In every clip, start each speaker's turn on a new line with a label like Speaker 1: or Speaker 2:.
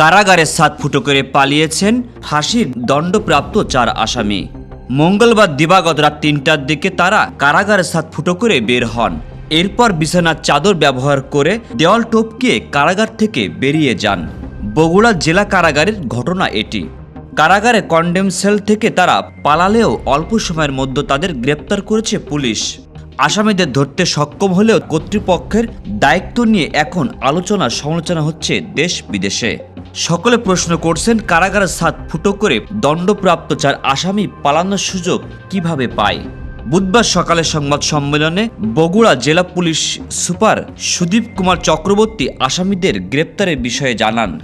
Speaker 1: কারাগারে সাত ফুটো করে পালিয়েছেন ফাঁসির দণ্ডপ্রাপ্ত চার আসামি। মঙ্গলবার দিবাগত রাত তিনটার দিকে তারা কারাগারে সাত ফুটো করে বের হন। এরপর বিছানার চাদর ব্যবহার করে দেওয়াল টপকিয়ে কারাগার থেকে বেরিয়ে যান। বগুড়া জেলা কারাগারের ঘটনা এটি। কারাগারে কন্ডেম সেল থেকে তারা পালালেও অল্প সময়ের মধ্যে তাদের গ্রেপ্তার করেছে পুলিশ। আসামিদের ধরতে সক্ষম হলেও কর্তৃপক্ষের দায়িত্ব নিয়ে এখন আলোচনা সমালোচনা হচ্ছে দেশ বিদেশে সকলে প্রশ্ন করছেন কারাগারে সাত ফুটো করে দণ্ডপ্রাপ্ত চার আসামি পালানোর সুযোগ কীভাবে পায়। বুধবার সকালে সংবাদ সম্মেলনে বগুড়া জেলা পুলিশ সুপার সুদীপ কুমার চক্রবর্তী আসামিদের গ্রেপ্তারের বিষয়ে জানান।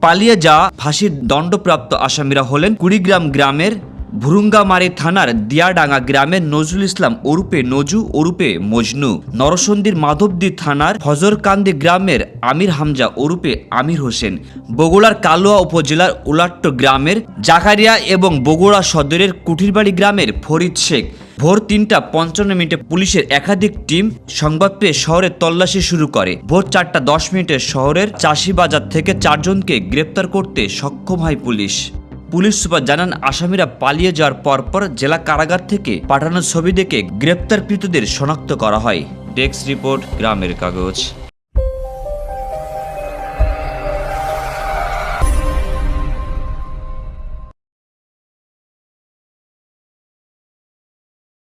Speaker 1: পালিয়ে যা ফাঁসির দণ্ডপ্রাপ্ত আসামিরা হলেন কুড়িগ্রাম গ্রামের ভুরুঙ্গামারি থানার দিয়াডাঙ্গা গ্রামের নজরুল ইসলাম ওরূপে নজু, ওরূপে মজনু। নরসন্দির মাধবদী থানার ফজরকান্দি গ্রামের আমির হামজা ওরূপে আমির হোসেন। বগুড়ার কালোয়া উপজেলার উলাট্ট গ্রামের জাকারিয়া এবং বগুড়া সদরের কুঠিরবাড়ি গ্রামের ফরিদ শেখ। ভোর তিনটা পঞ্চান্ন মিনিটে পুলিশের একাধিক টিম সংবাদ পেয়ে শহরে তল্লাশি শুরু করে। ভোর চারটা দশ মিনিটে শহরের চাষিবাজার থেকে চারজনকে গ্রেপ্তার করতে সক্ষম হয় পুলিশ। পুলিশ সুপার জানান, আসামিরা পালিয়ে যাওয়ার পরপর জেলা কারাগার থেকে পাঠানো ছবি দেখে গ্রেপ্তারকৃতদের শনাক্ত করা হয়। ডেস্ক রিপোর্ট, গ্রামের কাগজ।